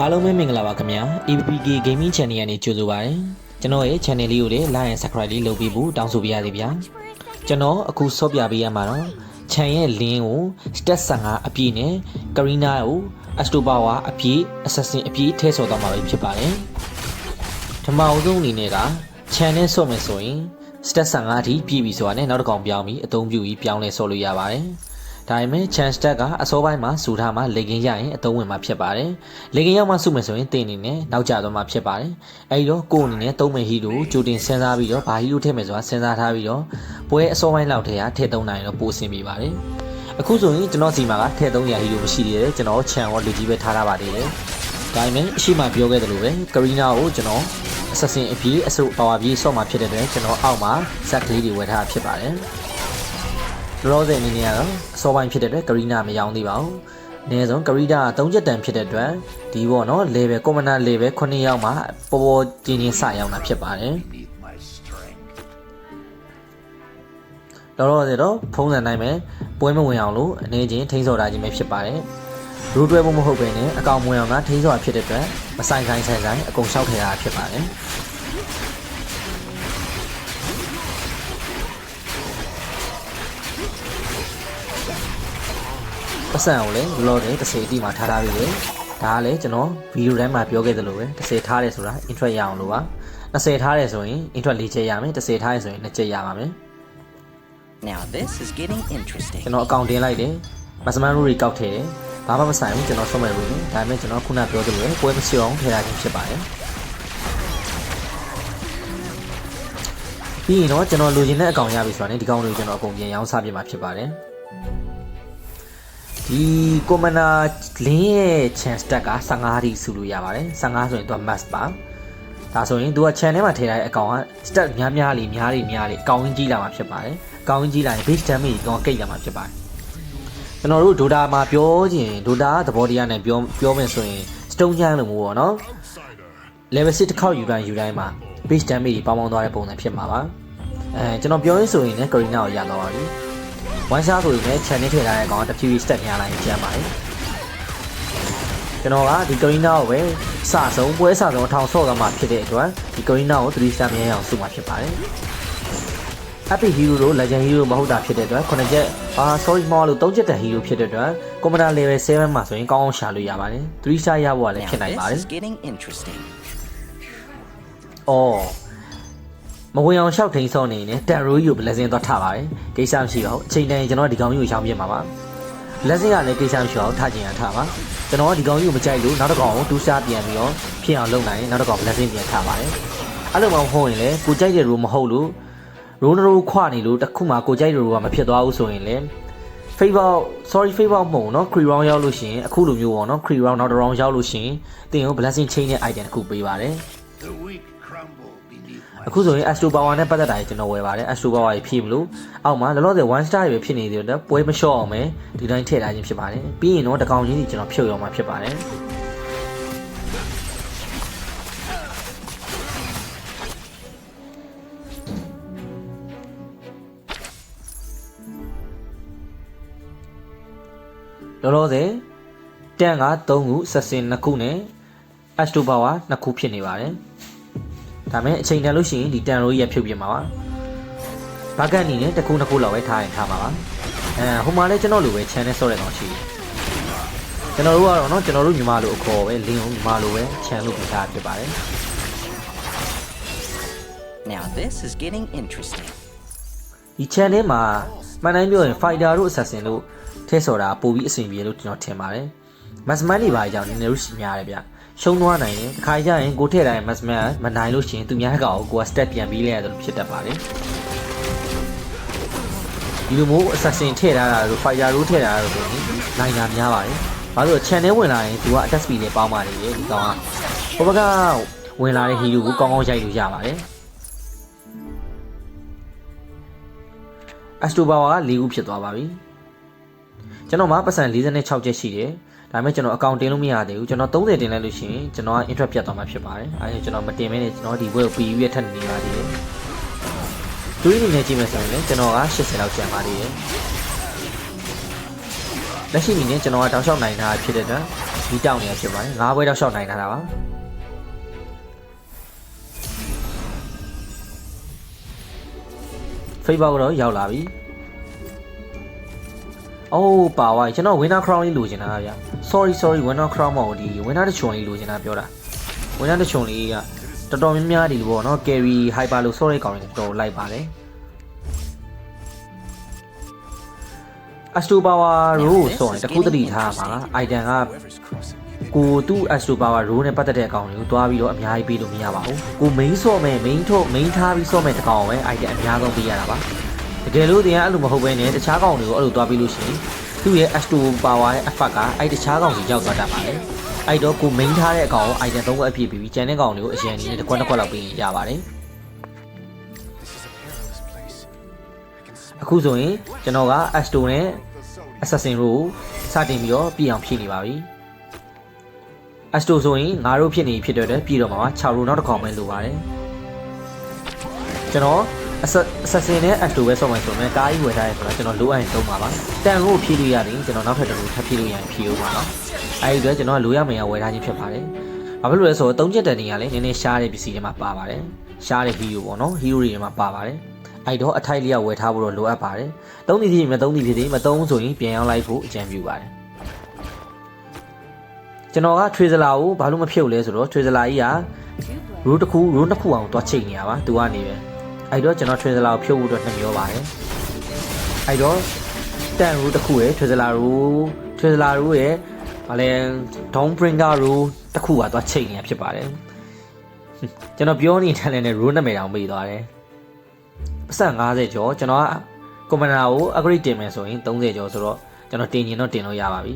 အားလုံးပဲမင်္ဂလာပါခင်ဗျာ EPK Gaming Channel ကနေကြိုဆိုပါရစေကျွန်တော်ရဲ့ channel လေးကိုလည်း like and subscribe လေးလုပ်ပေးဖို့တောင်းဆိုပါရစေဗျာကျွန်တော်အခုဆော့ပြပေးရမှာတော့ channel ရဲ့ link ကို stat 15အပြည့်နဲ့ Karina ကို Astro Power အပြည့် Assassin အပြည့်ထည့်ဆော်သွားမှာပဲဖြစ်ပါတယ်ဓမ္မအုပ်ဆုံးအနေနဲ့က channel ဆော့မယ်ဆိုရင် stat 15အထိပြည့်ပြီဆိုတာနဲ့နောက်တစ်ကောင်ပြောင်းပြီးအသုံးပြုပြီးပြောင်းလဲဆော့လို့ရပါတယ် ဒါပေမဲ့ chance stat ကအစောပိုင်းမှာစုထားမှလေကင်းရရင်အသုံးဝင်မှာဖြစ်ပါတယ်။လေကင်းရောက်မှစုမယ်ဆိုရင်တင်နေနဲ့နောက်ကျသွားမှာဖြစ်ပါတယ်။အဲဒီတော့ကိုယ်အနေနဲ့သုံးမယ်ဟီရိုကိုကြိုတင်စဉ်းစားပြီးတော့ဘာဟီရိုထည့်မယ်ဆိုတာစဉ်းစားထားပြီးတော့ပွဲအစောပိုင်းလောက်တည်းကထည့်သုံးနိုင်တော့ပိုအဆင်ပြေပါတယ်။အခုဆိုရင်ကျွန်တော်စီမှာကထည့်သုံးရဟီရိုမရှိသေးတယ်ကျွန်တော်ချန်ရောလူကြီးပဲထားထားပါသေးတယ်။ဒါပေမဲ့အရှိမပြောခဲ့သလိုပဲကရီနာကိုကျွန်တော် assassin အပြည့်အစုပ်ပါဝါပြည့်ဆော့မှာဖြစ်တဲ့အတွက်ကျွန်တော်အောက်မှာဇက်ကလေးတွေဝယ်ထားဖြစ်ပါတယ်။ လောဆယ်အနေနဲ့ကတော့အစောပိုင်းဖြစ်တဲ့အတွက်ကရီနာမရောင်းသေးပါဘူး။အနည်းဆုံးကရီနာက3ချက်တန်ဖြစ်တဲ့အတွက်ဒီပေါ့နော် level commander level 9ရောက်မှပေါ်ပေါ်ကျင်းချင်းစရောက်တာဖြစ်ပါတယ်။ beneath my strength. လောလောဆယ်တော့ဖုံးစံနိုင်မယ်ပွဲမဝင်အောင်လို့အနေချင်းထိန်းစော်တာခြင်းပဲဖြစ်ပါတယ်။ရူတွဲဖို့မဟုတ်ဘဲနဲ့အကောင်မဝင်အောင်ကထိန်းစော်တာဖြစ်တဲ့အတွက်မဆိုင်ဆိုင်ဆိုင်ဆိုင်အကုန်လျှောက်ထည့်တာဖြစ်ပါတယ်။ ပတ်စံကိုလည်းလောလောဆယ်တစ်စေအတိမှာထားထားပြီးတယ်။ဒါကလည်းကျွန်တော်ဗီဒီယိုတိုင်းမှာပြောခဲ့သလိုပဲတစ်စေထားတယ်ဆိုတာ intro ရအောင်လို့ပါ။20ထားတယ်ဆိုရင် intro ၄ချက်ရမယ်တစ်စေထားရဆိုရင်2ချက်ရပါမယ်။ Now this is getting interesting. ကျွန်တော်အကောင့်တင်လိုက်တယ်မစမန်ရူရီကောက်ထည့်တယ်ဘာမှမဆိုင်ဘူးကျွန်တော်ဆုံးမဲ့ရူနေဒါပေမဲ့ကျွန်တော်ခုနပြောသလိုပဲပွဲမရှိအောင်ထည့်ရခြင်းဖြစ်ပါတယ်ပြီးရင်တော့ကျွန်တော်လိုချင်တဲ့အကောင့်ရပြီဆိုတာနဲ့ဒီကောင်တွေကိုကျွန်တော်အကုန်ပြန်ရောင်းစားပြမှာဖြစ်ပါတယ် ဒီကွန်မန်နာလင်းရဲ့ chance stat က15ထိစုလို့ရပါတယ်15ဆိုရင်သူက max ပါဒါဆိုရင်သူက channel မှာထည့်ထားတဲ့အကောင်က stat များများလေးများလေးများလေးအကောင်ကြီးလာမှာဖြစ်ပါတယ်အကောင်ကြီးလာရင် base damage ကောင်ကိတ်လာမှာဖြစ်ပါတယ်ကျွန်တော်တို့ Dota မှာပြောခြင်း Dota သဘောတရားနဲ့ပြောပြောမယ်ဆိုရင် stone ချမ်းလို့မျိုးပေါ့နော် level 6တစ်ခေါက်ယူတိုင်းယူတိုင်းမှာ base damage တွေပေါင်းပေါင်းသွားတဲ့ပုံစံဖြစ်မှာပါအဲကျွန်တော်ပြောရင်းဆိုရင်လည်း Karina ကိုရတော့ပါပြီ one shot ဆိုရင်လည်း channel ထည့်ထားတဲ့ကောင်ကတဖြည်းဖြည်း step များလိုက်ကျန်ပါတယ်ကျွန်တော်ကဒီ Karina ကိုပဲစဆုံးပွဲစဆုံးအထောင်ဆော့သွားမှဖြစ်တဲ့အတွက်ဒီ Karina ကို3 star မြဲအောင်စုမှာဖြစ်ပါတယ် Epic Hero တို့ Legend Hero မဟုတ်တာဖြစ်တဲ့အတွက်ခုနှစ်ချက်အာ sorry မောလို့3ချက်တန် Hero ဖြစ်တဲ့အတွက် Commander Level 7မှာဆိုရင်ကောင်းအောင်ရှာလို့ရပါတယ်3 star ရဖို့ကလည်း Now ဖြစ်နိုင်ပါတ this ယ် is getting interesting. အော် မဝင်အောင်ရှောက်ထိန်ဆုံးနေနဲ့တန်ရိုးကြီးကိုလက်စင်းသွားထပါတယ်ကိစ္စမရှိပါဘူးအချိန်တိုင်းကျွန်တော်ဒီကောင်ကြီးကိုရှောင်ပြစ်မှာပါလက်စင်းကလည်းကိစ္စမရှိအောင်ထချင်ရထပါကျွန်တော်ကဒီကောင်ကြီးကိုမကြိုက်လို့နောက်တစ်ကောင်ကိုတူးရှားပြန်ပြီးတော့ဖြစ်အောင်လုပ်နိုင်နောက်တစ်ကောင်လက်စင်းပြန်ထပါတယ်အဲ့လိုမှမဟုတ်ရင်လေကိုကြိုက်တဲ့ရိုးမဟုတ်လို့ရိုးနရိုးခွနေလို့တခုမှကိုကြိုက်တဲ့ရိုးကမဖြစ်သွားဘူးဆိုရင်လေ favor sorry favor မဟုတ်နော် cree round ရောက်လို့ရှိရင်အခုလိုမျိုးပေါ့နော် cree round နောက်တစ် round ရောက်လို့ရှိရင်တင်ကို blessing chain နဲ့ item တစ်ခုပေးပါတယ် အခုဆိုရင် Astro Power နဲ့ပတ်သက်တာကြီးကျွန်တော်ဝယ်ပါတယ် Astro Power ကြီးဖြည့်မလို့အောက်မှာလောလောဆယ်1 star ပဲဖြစ်နေသေးတယ်ပွဲမလျှော့အောင်ပဲဒီတိုင်းထည့်ထားခြင်းဖြစ်ပါတယ်ပြီးရင်တော့တကောင်ချင်းကြီးကျွန်တော်ဖြုတ်ရအောင်မှာဖြစ်ပါတယ်လောလောဆယ်တန်က3ခုဆက်စင်2ခုနဲ့ Astro Power 2ခုဖြစ်နေပါတယ် ဒါမဲ့အချိန်တန်လို့ရှိရင်ဒီတန်ရိုးကြီးရဖြုတ်ပြမှာပါဘာကန်အနေနဲ့တစ်ခုနှစ်ခုလောက်ပဲထားရင်ထားမှာပါအဲဟိုမှာလည်းကျွန်တော်လိုပဲ channel ဆော့တဲ့ကောင်ရှိတယ်ကျွန်တော်တို့ကတော့เนาะကျွန်တော်တို့ညီမလိုအခေါ်ပဲလင်းအောင်ညီမလိုပဲ channel လုပ်ပေးထားဖြစ်ပါတယ် Now this is getting interesting. ဒီ channel မှာမှန်တိုင်းပြောရင် fighter တို့ assassin တို့ထည့်ဆော်တာပိုပြီးအဆင်ပြေလို့ကျွန်တော်ထင်ပါတယ် massman တွေပါအကြောင်းနည်းနည်းလို့ရှိများတယ်ဗျ ရှုံးသွားနိုင်ရင်တစ်ခါကျရင်ကိုထည့်တိုင်း massman မနိုင်လို့ရှိရင်သူများကောင်ကိုက step ပြန်ပြီးလဲရတယ်လို့ဖြစ်တတ်ပါတယ်ဒီလိုမျိုး assassin ထည့်ထားတာတို့ fighter တို့ထည့်ထားတာတို့ဆိုရင်နိုင်တာများပါတယ်ဘာလို့လဲ channel ဝင်လာရင်သူက attack speed နဲ့ပေါင်းပါတယ်ဒီကောင်ကဟိုဘက်ကဝင်လာတဲ့ hero ကိုကောင်းကောင်းရိုက်လို့ရပါတယ် Astro Power က၄ခုဖြစ်သွားပါပြီကျွန်တော်မှာပတ်စံ46ချက်ရှိတယ် ဒါပေမဲ့ကျွန်တော်အကောင့်တင်လို့မရသေးဘူးကျွန်တော်30တင်လိုက်လို့ရှိရင်ကျွန်တော်က interrupt ပြတ်သွားမှာဖြစ်ပါတယ်အဲဒါကြောင့်ကျွန်တော်မတင်မဲနဲ့ကျွန်တော်ဒီဘွဲကို PU ရဲ့ထက်နေပါသေးတယ်တွေးနေနေကြည့်မယ်ဆိုရင်လည်းကျွန်တော်က80လောက်ကျန်ပါသေးတယ်လက်ရှိအနေနဲ့ကျွန်တော်ကတောက်လျှောက်နိုင်တာဖြစ်တဲ့အတွက်ဒီတောင်းနေရဖြစ်ပါတယ်ငါးဘွဲတော့ရှောက်နိုင်တာပါ Facebook ကတော့ရောက်လာပြီ။ အိုးပါဝါကျွန်တော် winner crown လေးလိုချင်တာဗျ။ Sorry sorry winner crown မဟုတ်ဒီ winner တချွန်လေးလိုချင်တာပြောတာ။ winner တချွန်လေးကတော်တော်များများဒီလိုပေါ့နော် carry hyper လို့ sorry ကောင်းတယ်တော်တော်လိုက်ပါတယ်။ Astro Power Row ဆိုရင်တခုတတိထားမှာ item ကကိုသူ့ Astro Power Row နဲ့ပတ်သက်တဲ့အကောင်တွေကိုတွားပြီးတော့အများကြီးပေးလို့မရပါဘူး။ကို main ဆော့မယ် main ထုတ် main ထားပြီးဆော့မယ်တကောင်ပဲ item အများဆုံးပေးရတာပါ။ တကယ်လို့တင်ကအဲ့လိုမဟုတ်ဘဲနဲ့တခြားကောင်တွေကိုအဲ့လိုတွားပြီးလို့ရှိရင်သူ့ရဲ့ Astro Power ရဲ့ effect ကအဲ့တခြားကောင်စီရောက်သွားတတ်ပါတယ်။အဲ့တော့ကို main ထားတဲ့အကောင်ကို item ၃ခုအပြည့်ပြီးပြီးကျန်တဲ့ကောင်တွေကိုအရင်ကြီးနဲ့တစ်ခွက်တစ်ခွက်လောက်ပေးရင်ရပါတယ်။အခုဆိုရင်ကျွန်တော်က Astro နဲ့ Assassin တို့စတင်ပြီးတော့ပြည်အောင်ဖြည့်နေပါပြီ Astro ဆိုရင်ငါတို့ဖြစ်နေဖြစ်တဲ့အတွက်ပြည်တော့မှာ6ရိုနောက်တစ်ခေါက်ပဲလိုပါတယ်ကျွန်တော် Assa- Assassin နဲ့ Astro ပဲဆော့မှဆိုရင်ကားကြီးဝယ်ထားရဆိုတော့ကျွန်တော်လိုအပ်ရင်သုံးပါပါတန်ကိုဖြည့်လို့ရတယ်ကျွန်တော်နောက်ထပ်တစ်ခုထပ်ဖြည့်လို့ရရင်ဖြည့်ဦးပါနော်အဲဒီအတွက်ကျွန်တော်ကလိုရမယ်ရဝယ်ထားခြင်းဖြစ်ပါတယ်ဘာဖြစ်လို့လဲဆိုတော့သုံးချက်တန်နေရလဲနည်းနည်းရှားတဲ့ပစ္စည်းတွေမှာပါပါတယ်ရှားတဲ့ hero ပေါ့နော် hero တွေမှာပါပါတယ်အဲ့တော့အထိုက်လေးကဝယ်ထားဖို့တော့လိုအပ်ပါတယ်သုံးသည်ဖြစ်ရင်မသုံးသည်ဖြစ်သည်မသုံးဆိုရင်ပြန်ရောက်လိုက်ဖို့အကြံပြုပါတယ်ကျွန်တော်က Tracer ကိုဘာလို့မဖြုတ်လဲဆိုတော့ Tracer ကြီးက rule တစ်ခု rule နှစ်ခုအောင်တွားချိန်နေရပါသူကနေပဲ အဲ့တော့ကျွန်တော် Tracer ကိုဖြုတ်ဖို့အတွက်နှမျောပါတယ်အဲ့တော့တန် rule တစ်ခုရယ် Tracer rule Tracer rule ရယ်ဗာလဲ down bringer rule တစ်ခုကတွားချိန်နေရဖြစ်ပါတယ်ကျွန်တော်ပြောနေတဲ့လည်းနဲ့ rule နာမည်တောင်မေ့သွားတယ်အဆက်50ကျော်ကျွန်တော်က commander ကို upgrade တင်မယ်ဆိုရင်30ကျော်ဆိုတော့ကျွန်တော်တင်ရင်တော့တင်လို့ရပါပြီ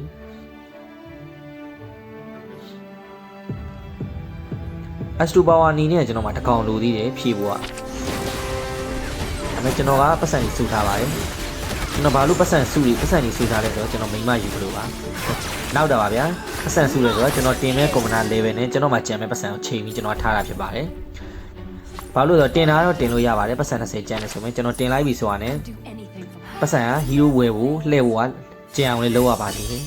Astro Power အနေနဲ့ကျွန်တော်မှတစ်ကောင်လိုသေးတယ်ဖြည့်ဖို့ကဒါ ပေမဲ့ကျွန်တော်ကပတ်စံကြီးစုထားပါတယ်ကျွန်တော်ဘာလို့ပတ်စံစုပြီးပတ်စံကြီးစုထားလဲဆိုတော့ကျွန်တော်မိမယူလို့ပါနောက်တော့ပါဗျာပတ်စံစုလဲဆိုတော့ကျွန်တော်တင်မဲ့ commander level နဲ့ကျွန်တော်မှကြံမဲ့ပတ်စံကိုချိန်ပြီးကျွန်တော်ထားတာဖြစ်ပါတယ်ဘာလို့လဲဆိုတော့တင်တာတော့တင်လို့ရပါတယ်ပတ်စံ20ကျန်တယ်ဆိုရင်ကျွန်တော်တင်လိုက်ပြီဆိုတာနဲ့ do anything for my ပတ်စံက hero ဝယ်ဖို့လှည့်ဖို့ကကြံအောင်လေးလုပ်ရပါသေးတယ်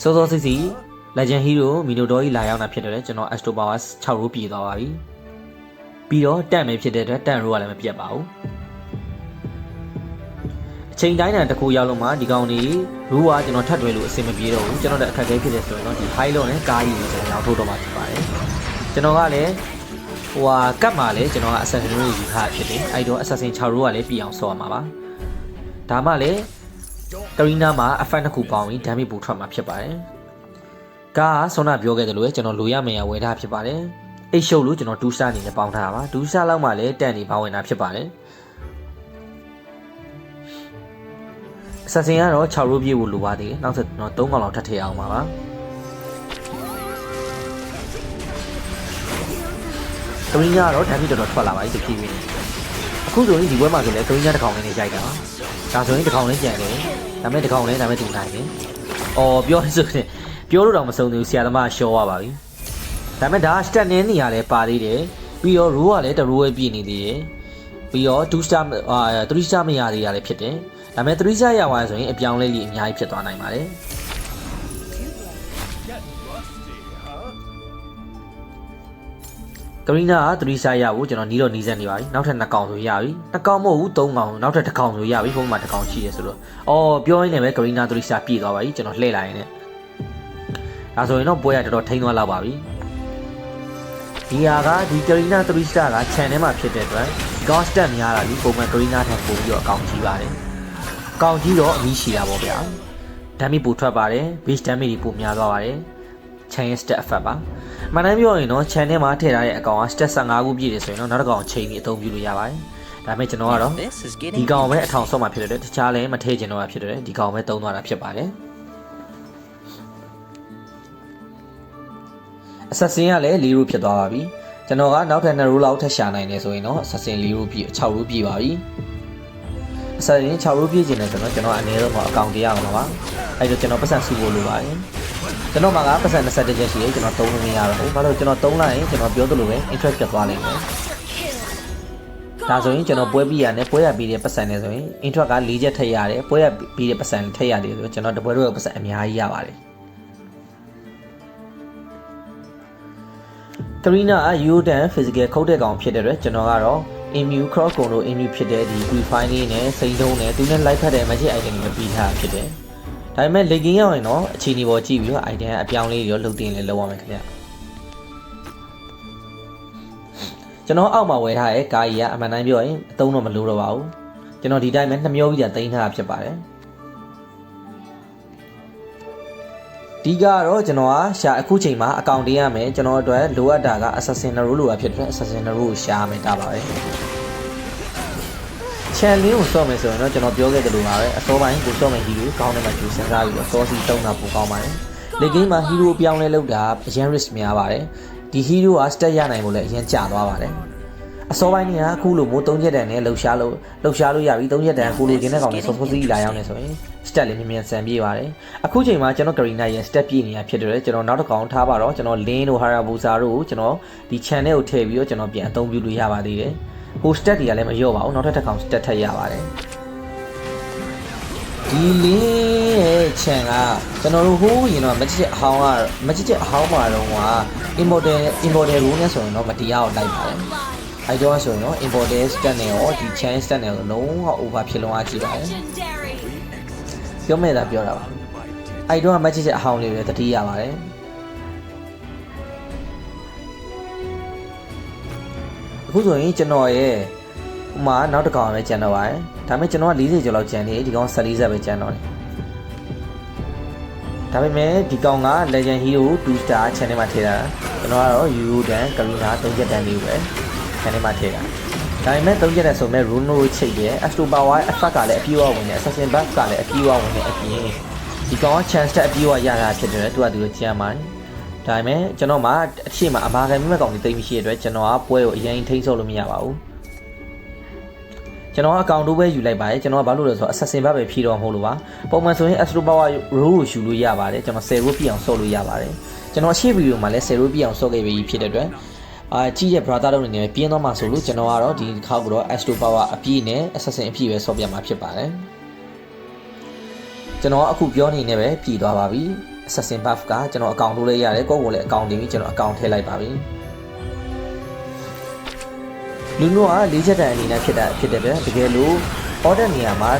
စောစောစီစီ Legend Hero မီနိုတော်ကြီးလာရောက်တာဖြစ်တယ်ကျွန်တော် Astro Power 6ရိုးပြည်သွားပါပြီ ပြီးတော့တန့်မယ်ဖြစ်တဲ့အတွက်တန့်ရိုးကလည်းမပြတ်ပါဘူးအချိန်တိုင်းတန်တစ်ခုရောက်လို့မှဒီကောင်ကြီးရူးကကျွန်တော်ထပ်တွဲလို့အဆင်မပြေတော့ဘူးကျွန်တော်လည်းအခက်အခဲဖြစ်တယ်ဆိုရင်တော့ဒီ high လုံးနဲ့ကားကြီးကိုကျွန်တော်ရောက်ထုတ်တော့မှဖြစ်ပါတယ်ကျွန်တော်ကလည်းဟိုဟာကတ်မှာလည်းကျွန်တော်က Assassin ကိုယူထားဖြစ်တယ်အဲ့တော့ Assassin 6ရိုးကလည်းပြည်အောင်ဆော့ရမှာပါဒါမှလည်းကရီနာမှာ effect တစ်ခုပေါင်းပြီး damage ပိုထွက်မှာဖြစ်ပါတယ်ကားကဆောနာပြောခဲ့တယ်လို့ပဲကျွန်တော်လိုရမယ်ရဝယ်ထားဖြစ်ပါတယ် အိတ်ရှုပ်လို့ကျွန်တော်ဒူးစားအနေနဲ့ပေါင်းထားတာပါဒူးစားလောက်မှလည်းတန်နေပါဝင်တာဖြစ်ပါတယ်အဆက်စင်ကတော့6ရိုးပြေးဖို့လိုပါသေးတယ်နောက်ဆက်ကျွန်တော်3កောင်လောက်ထပ်ထည့်အောင်ပါပါကမင်းကတော့ဓာတ်ပြီးတော်တော်ထွက်လာပါပြီတဖြည်းဖြည်းအခုဆိုရင်ဒီဘွဲမှာဆိုလည်းကမင်းကတစ်ကောင်လေးနဲ့ရိုက်တာပါဒါဆိုရင်တစ်ကောင်လေးကြံတယ်ဒါမဲ့တစ်ကောင်လေးဒါမဲ့တူနိုင်တယ်အော်ပြောရဆိုရင်ပြောလို့တော့မဆုံးသေးဘူးဆရာသမားရှော့ရပါပြီ ဒါပေမဲ့ဒါစတက်နင်းနေရလဲပါသေးတယ်ပြီးတော့ rule ကလည်းတ rule ပဲပြည့်နေသေးတယ်ပြီးတော့2 star အာ3 star မရသေးရလဲဖြစ်တယ်ဒါပေမဲ့3 star ရသွားဆိုရင်အပြောင်းလဲလေးအများကြီးဖြစ်သွားနိုင်ပါတယ်ကရီနာက3 star ရဖို့ကျွန်တော်နီးတော့နီးစက်နေပါပြီနောက်ထပ်2កောင်ဆိုရပြီ2កောင်မဟုတ်ဘူး3កောင်နောက်ထပ်1កောင်ဆိုရပြီဘုံမှာ1កောင်ရှိတယ်ဆိုတော့အော်ပြောရင်းနဲ့ပဲကရီနာ3 star ပြည့်သွားပါပြီကျွန်တော်လှည့်လိုက်ရင်လည်း ဒါဆိုရင်တော့ပွဲရတော်တော်ထိန်းသွားလောက်ပါပြီ ဒီဟာကဒီကရီနာ3 star က channel မှာဖြစ်တဲ့အတွက် cost တက်များတာလीပုံမှန်ကရီနာထက်ပိုပြီးတော့အကောင့်ကြီးပါတယ်အကောင့်ကြီးတော့အမီးရှိတာပေါ့ဗျာ damage ပိုထွက်ပါတယ် base damage တွေပိုများသွားပါတယ် chain stat effect ပါမှန်တမ်းပြောရင်တော့ channel မှာထည့်ထားတဲ့အကောင်က stat 15ခုပြည့်တယ်ဆိုရင်တော့နောက်တစ်ကောင်ချိန်ပြီးအသုံးပြုလို့ရပါတယ်ဒါပေမဲ့ကျွန်တော်ကတော့ Now this is ဒီ getting ကောင်ပဲအထောင်ဆော့မှာဖြစ်တဲ့အတွက်တခြားလည်းမထည့်ကျင်တော့တာဖြစ်တဲ့အတွက်ဒီကောင်ပဲသုံးသွားတာဖြစ်ပါတယ် assassin ကလည်း4 row ဖြစ်သွားပါပြီကျွန်တော်ကနောက်ထပ်2 row လောက်ထပ်ရှာနိုင်တယ်ဆိုရင်တော့ assassin 4 row ပြည့်6 row ပြည့်ပါပြီ assassin 6 row ပြည့်ကျင်တယ်ဆိုတော့ကျွန်တော်အနည်းဆုံးတော့အကောင့်တရားအောင်ပါအဲ့တော့ကျွန်တော်ပတ်စံစုဖို့လိုပါတယ်ကျွန်တော်မှာကပတ်စံ21ချက်ရှိတယ်ကျွန်တော်သုံးလို့မရတော့ဘူးဘာလို့ကျွန်တော်သုံးလိုက်ရင်ကျွန်တော်ပြောသလိုပဲ interest ပြတ်သွားလိမ့်မယ်ဒါဆိုရင်ကျွန်တော်ပွဲပြီးရနဲ့ပွဲရပြီးတဲ့ပတ်စံနဲ့ဆိုရင် intro က၄ချက်ထည့်ရတယ်ပွဲရပြီးတဲ့ပတ်စံထည့်ရတယ်ဆိုတော့ကျွန်တော်တပွဲတော့ပတ်စံအများကြီးရပါတယ် တရီနာက Yodan physical ခုတ်တဲ့ကောင်ဖြစ်တဲ့အတွက်ကျွန်တော်ကတော့ Emu Cross ကုံတို့ Emu ဖြစ်တဲ့ဒီ Refine လေးနဲ့စိန်တုံးနဲ့သူနဲ့ live ဖတ်တဲ့ magic item တွေပြီးထားတာဖြစ်တယ်ဒါပေမဲ့ legging ရောက်ရင်တော့အခြေအနေပေါ်ကြည့်ပြီးတော့ item အပြောင်းလေးတွေရောလုပ်တင်လဲလုပ်ရမယ်ခင်ဗျကျွန်တော်အောက်မှာဝယ်ထားတဲ့ကားကြီးကအမှန်တမ်းပြောရင်အသုံးတော့မလိုတော့ပါဘူးကျွန်တော်ဒီတိုင်းပဲနှမျောပြီးတာတင်ထားတာဖြစ်ပါတယ် ဒီကတော့ကျွန်တော်ကရှာအခုချိန်မှာအကောင့်တင်ရမယ်ကျွန်တော်အတွက်လိုအပ်တာက assassin တို့လိုအပ်ဖြစ်တဲ့ assassin တို့ကိုရှာမယ်ဒါပါပဲချန်လင်းကိုစော့မယ်ဆိုရင်တော့ကျွန်တော်ပြောခဲ့သလိုပါပဲအစောပိုင်းကိုစော့မယ်ဟီရိုကောင်းတယ်မှာကျူစဉ်းစားပြီးတော့စောစီတုံးတာပိုကောင်းပါတယ်။လေဂိမ်းမှာဟီရိုအပြောင်းလဲလုပ်တာအရန် risk များပါတယ်။ဒီဟီရိုက stat ရနိုင်ဖို့လည်းအရန်ကျသွားပါတယ်။အစောပိုင်းကအခုလိုမျိုး၃ချက်တန်နဲ့လှုပ်ရှားလို့လှုပ်ရှားလို့ရပြီ၃ချက်တန်ကိုလိုချင်တဲ့ကောင်တွေစောစောစီလာရောက်နေဆိုရင် stat လည်းမြင်မြန်ဆန်ပြေးပါတယ်။အခုချိန်မှာကျွန်တော် Garena ရဲ့ stat ပြည့်နေတာဖြစ်တယ်ကျွန်တော်နောက်တစ်ကောင်ထားပါတော့ကျွန်တော် Lin တို့ Harabusa တို့ကိုကျွန်တော်ဒီ channel ကိုထည့်ပြီးတော့ကျွန်တော်ပြန်အသုံးပြုလို့ရပါသေးတယ်။ဟို stat တွေကလည်းမလျော့ပါဘူးနောက်ထပ်တစ်ကောင် stat ထပ်ရပါတယ်ဒီလင်းရဲ့ channel ကကျွန်တော်တို့ဟိုးရင်တော့မချစ်ချစ်အဟောင်းကမချစ်ချစ်အဟောင်းမှာတော့က importer importer rule နဲ့ဆိုရင်တော့မတရားကိုလိုက်ပါတယ်အဲတော့ဆိုရင်တော့ importer stat နဲ့ရောဒီ channel stat နဲ့ရောလုံးဝ over ဖြစ်လုံးအားကြည့်ပါတယ် Legendary. ပြောမဲ့တာပြောတာပါအဲတော့မချစ်ချစ်အဟောင်းလေးတွေတတိရပါတယ်အခုဆိုရင်ကျွန်တော်ရဲ့ဥမာနောက်တစ်ကောင်ပဲကျန်တော့ပါတယ်ဒါပေမဲ့ကျွန်တော်က40ကျော်လောက်ကျန်နေဒီကောင်40ပဲကျန်တော့တယ်ဒါပေမဲ့ဒီကောင်က Legend Hero 2 Star channel မှာထည့်တာကျွန်တော်ကတော့ Euro Dan Karina 3ချက်တန်လေးပဲ channel မှာထည့်တာ ဒါပေမဲ့3ချက်တန်ဆိုမဲ့ Runo ချိတ်တယ် Astro Power အဖက်ကလည်းအပြည့်အဝဝင်တယ် Assassin Buff ကလည်းအပြည့်အဝဝင်တယ်အပြင်ဒီကောင်က chance တက်အပြည့်အဝရတာဖြစ်တယ်သူကသူကျမ်းပါတယ်ဒါပေမဲ့ကျွန်တော်မှအရှိမအမာခံမဲ့ကောင်တွေတိတ်မရှိတဲ့အတွက်ကျွန်တော်ကပွဲကိုအရင်ထိန်းချုပ်လို့မရပါဘူးကျွန်တော်ကအကောင့်တို့ပဲယူလိုက်ပါတယ်ကျွန်တော်ကဘာလို့လဲဆိုတော့ assassin ဘက်ပဲဖြီးတော့မဟုတ်လို့ပါပုံမှန်ဆိုရင် astro power row ကိုယူလို့ရပါတယ်ကျွန်တော်10 row ပြည့်အောင်ဆော့လို့ရပါတယ်ကျွန်တော်အရှိဗီဒီယိုမှာလည်း10 row ပြည့်အောင်ဆော့ခဲ့ပြီးဖြစ်တဲ့အတွက် အာကြီးရဲ့ brother တို့အနေနဲ့ပြင်းသွားမှာဆိုလို့ကျွန်တော်ကတော့ဒီတစ်ခါကတော့ astro power အပြည့်နဲ့ assassin အပြည့်ပဲဆော့ပြမှာဖြစ်ပါတယ်ကျွန်တော်အခုပြောနေနေပဲပြည်သွားပါပြီ assassin buff ကကျွန်တော်အကောင့်တို့လည်းရတယ်ကိုယ့်ကိုယ်လည်းအကောင့်တင်ပြီးကျွန်တော်အကောင့်ထည့်လိုက်ပါပြီလူတို့က၄ချက်တန်အနေနဲ့ဖြစ်တာဖြစ်တဲ့အတွက်တကယ်လို့ order နေရာမှာ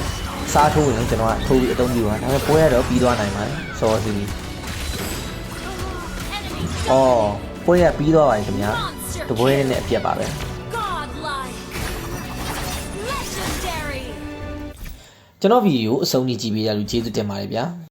စားထိုးရင်ကျွန်တော်ကထိုးပြီးအသုံးပြုတာဒါပေမဲ့ပွဲရတော့ပြီးသွားနိုင်ပါတယ်စောစီအော် ပွဲရပြီးသွားပါပြီခင်ဗျာတပွဲနဲ့အပြတ်ပါပဲ Godlike. Legendary. ကျွန်တော်ဗီဒီယိုအဆုံးထိကြည့်ပေးကြလို့ကျေးဇူးတင်ပါတယ်ဗျာ